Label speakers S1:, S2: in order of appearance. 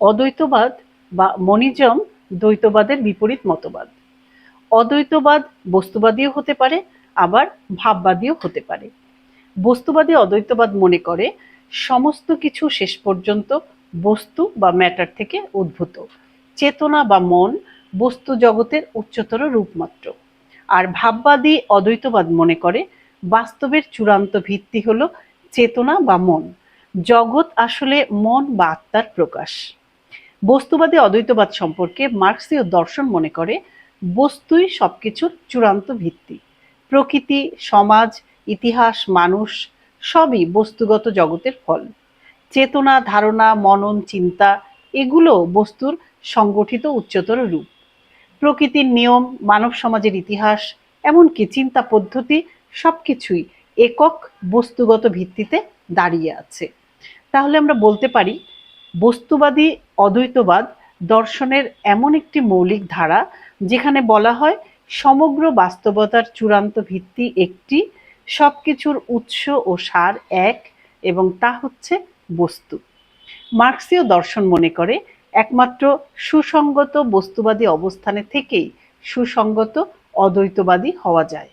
S1: অদ্বৈতবাদ বা মনিজম দ্বৈতবাদের বিপরীত মতবাদ। অদ্বৈতবাদ বস্তুবাদীও হতে পারে, আবার ভাববাদীও হতে পারে। বস্তুবাদী অদ্বৈতবাদ মনে করে, সমস্ত কিছু শেষ পর্যন্ত বস্তু বা ম্যাটার থেকে উদ্ভূত। চেতনা বা মন বস্তু জগতের উচ্চতর রূপমাত্র। আর ভাববাদী অদ্বৈতবাদ মনে করে, বাস্তবের চূড়ান্ত ভিত্তি হলো চেতনা বা মন। জগৎ আসলে মন বা আত্মার প্রকাশ। বস্তুবাদী অদ্বৈতবাদ সম্পর্কে মার্ক্সীয় দর্শন মনে করে, বস্তুই সবকিছুর চূড়ান্ত ভিত্তি। প্রকৃতি, সমাজ, ইতিহাস, মানুষ, সবই বস্তুগত জগতের ফল। চেতনা, ধারণা, মনন, চিন্তা, এগুলো বস্তুর সংগঠিত উচ্চতর রূপ। প্রকৃতির নিয়ম, মানব সমাজের ইতিহাস, এমনকি চিন্তা পদ্ধতি সবকিছুই একক বস্তুগত ভিত্তিতে দাঁড়িয়ে আছে। তাহলে আমরা বলতে পারি বস্তুবাদী অদ্বৈতবাদ দর্শনের এমন একটি মৌলিক ধারা যেখানে বলা হয় সমগ্র বাস্তবতার চূড়ান্ত ভিত্তি একটি সব কিছুর উৎস ও সার এক এবং তা হচ্ছে বস্তু। মার্ক্সীয় দর্শন মনে করে একমাত্র সুসঙ্গত বস্তুবাদী অবস্থানে থেকেই সুসঙ্গত অদ্বৈতবাদী হওয়া যায়।